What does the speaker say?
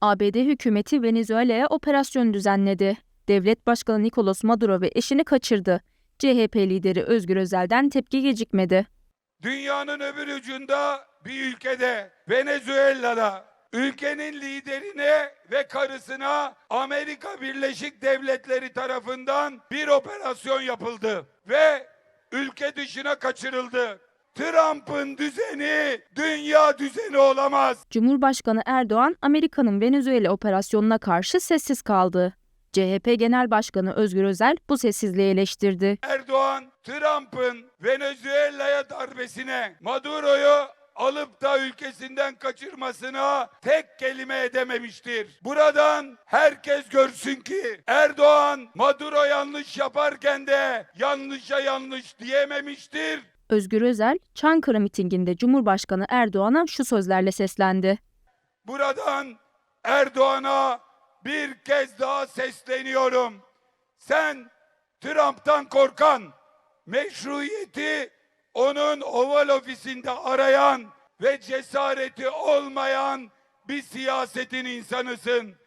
ABD hükümeti Venezuela'ya operasyon düzenledi. Devlet Başkanı Nicolas Maduro ve eşini kaçırdı. CHP lideri Özgür Özel'den tepki gecikmedi. Dünyanın öbür ucunda bir ülkede Venezuela'da ülkenin liderine ve karısına Amerika Birleşik Devletleri tarafından bir operasyon yapıldı ve ülke dışına kaçırıldı. Trump'ın düzeni dünya düzeni olamaz. Cumhurbaşkanı Erdoğan, Amerika'nın Venezuela operasyonuna karşı sessiz kaldı. CHP Genel Başkanı Özgür Özel bu sessizliği eleştirdi. Erdoğan Trump'ın Venezuela'ya darbesine Maduro'yu alıp da ülkesinden kaçırmasına tek kelime edememiştir. Buradan herkes görsün ki Erdoğan Maduro yanlış yaparken de yanlışa yanlış diyememiştir. Özgür Özel, Çankırı mitinginde Cumhurbaşkanı Erdoğan'a şu sözlerle seslendi. Buradan Erdoğan'a bir kez daha sesleniyorum. Sen Trump'tan korkan, meşruiyeti onun Oval Ofisi'nde arayan ve cesareti olmayan bir siyasetin insanısın.